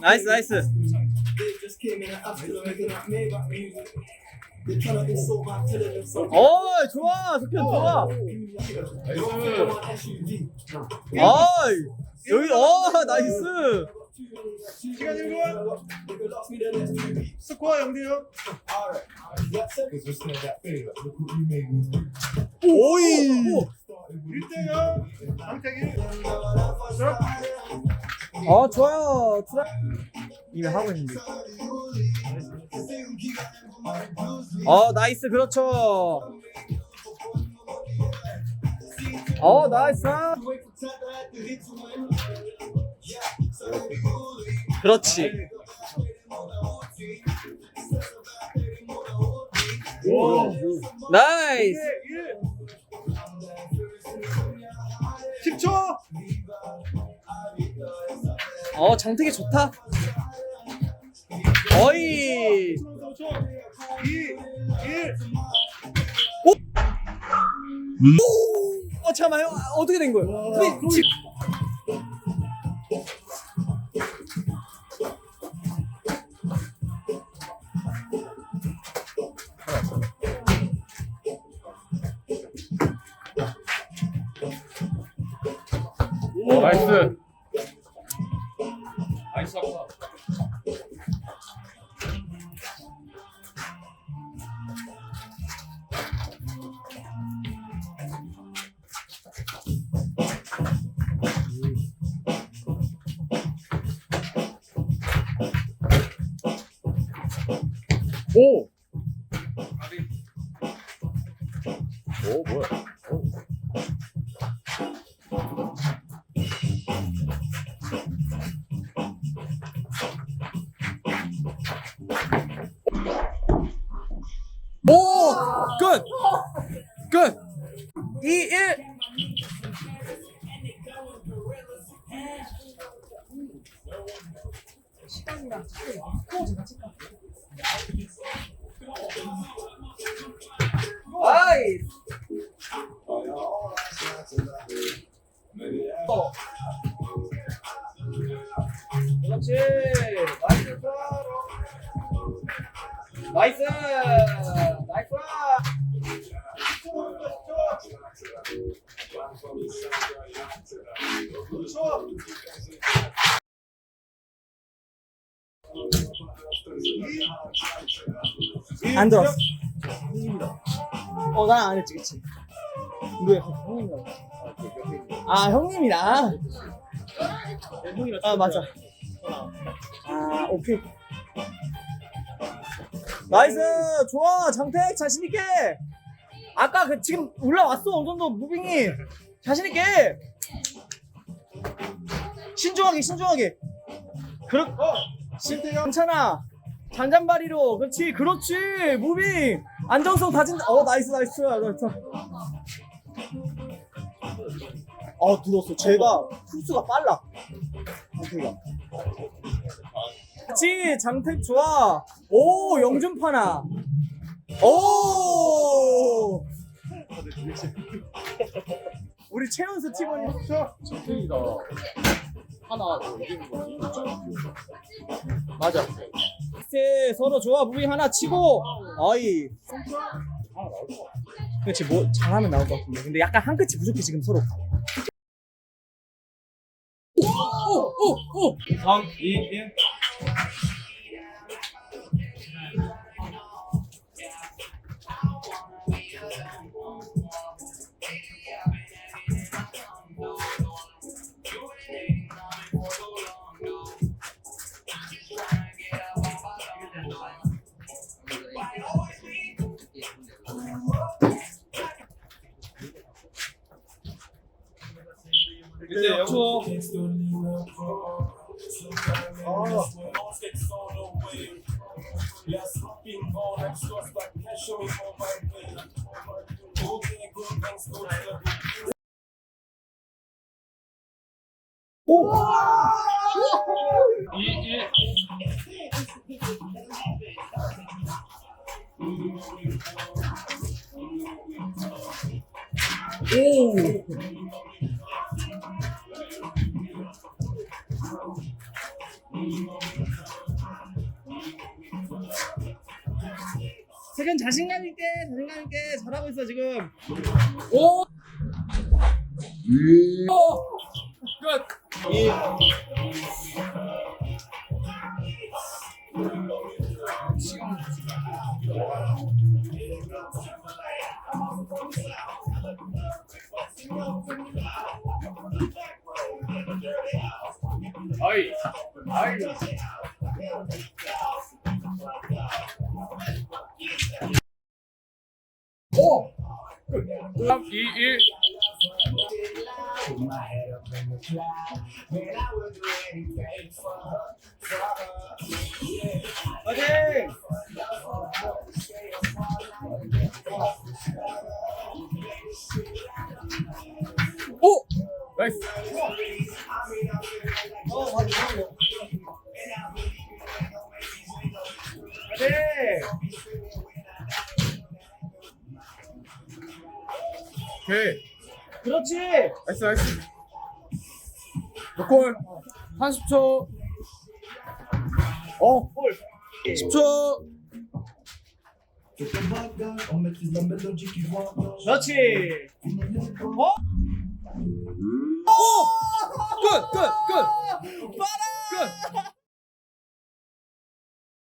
나이스 나이스 어 좋아 석현 좋아. 어이 여기 어 나이스 시간 1분 스코어 0대0 오이! 1대0 강태기? 어 좋아요. 투자 이미 하고 있는데. 어 나이스. 그렇죠. 어 나이스 그렇지. 나이스. 10초. 어 장택이 좋다. 어이 5초 2 1어 잠깐만요? 아, 어떻게 된 거예요? 근데 지- 오, 나이스. 나이스. 오. 오 오! 끝! 끝! 2, 1! 아이! 어. 안 들었어. 어, 난 안 했지, 그치? 누구야? 형님이라고. 아, 형님이랑? 아, 맞아. 아, 오케이. 나이스! 좋아! 장택! 자신있게! 아까 그 지금 올라왔어, 어느 정도 무빙이! 자신있게! 신중하게, 신중하게! 그렇, 어! 신, 괜찮아! 잔잔바리로, 그렇지, 그렇지! 무빙! 안정성 다진, 어, 나이스, 나이스, 나이스. 어, 들었어. 제가 풀수가 빨라. 장택이가. 그렇지, 장택 좋아. 오, 영준파나. 오! 우리 최연수 팀원님. 정태이다. 하나 더 이기는 거지. 맞아. 세 서로 좋아 무빙 하나 치고 어이. 그렇지 뭐 잘하면 나올 것 같은데. 근데 약간 한 끗이 부족해 지금 서로. 오오오오. 3 2 1 오! 오! 세균 자신감 있게 자신감 있게 잘하고 있어 지금. 오! 예. 끝. 一，二，二，三，二一。 아이, 아이. 오! 3, 2, 1. 화이팅! 오! 나이스. 어, 맞아. 화이팅! 오케이. 그렇지. 나이스, 나이스. 노콜. 30초. 어, 볼. 10초. 그렇지. 어? 끝, 끝! 끝.